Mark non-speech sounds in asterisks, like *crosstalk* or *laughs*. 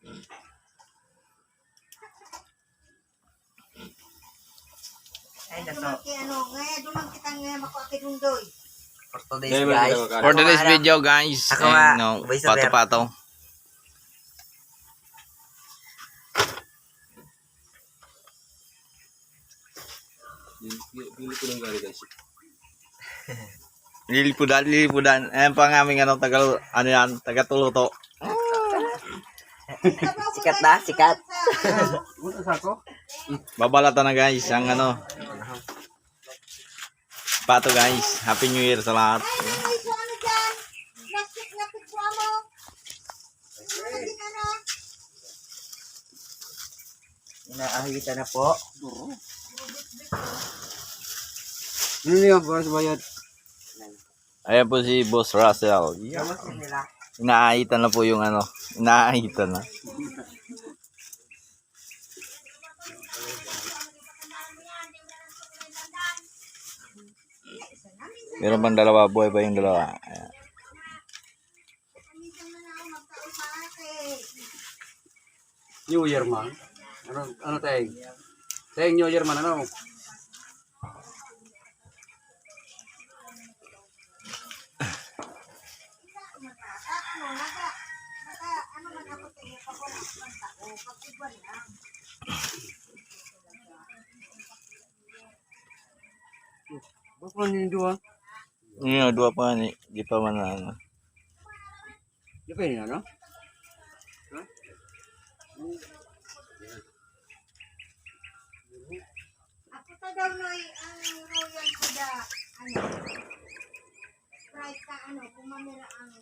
Ay, kay ano, doy. For today's guys. For today's video guys, Ako eh, nga, no, pato-pato. *laughs* Lilipudan, lilipudan. Ayan pa ang aming ano, taga, ano yan, taga-tuluto. *laughs* Sikat na, sikat. *laughs* Babalata na guys, ang ano. Pato guys, Happy New Year sa lahat. Ano na. Inaahita na po. Ano yun, para sa bayad? Ayan po si Boss Russell. Nila? Inaahitan na po yung ano, inaahitan na. Meron bang dalawa? Buhay ba yung dalawa? Ayan. New Year man. Ano, ano tayo? Sayang New Year man? Ano, Bukan ini dua. Ini dua apa nih? Di mana? Di mana? No? Hah? Ako ta daw anu yang royal ko da ano. Right anu.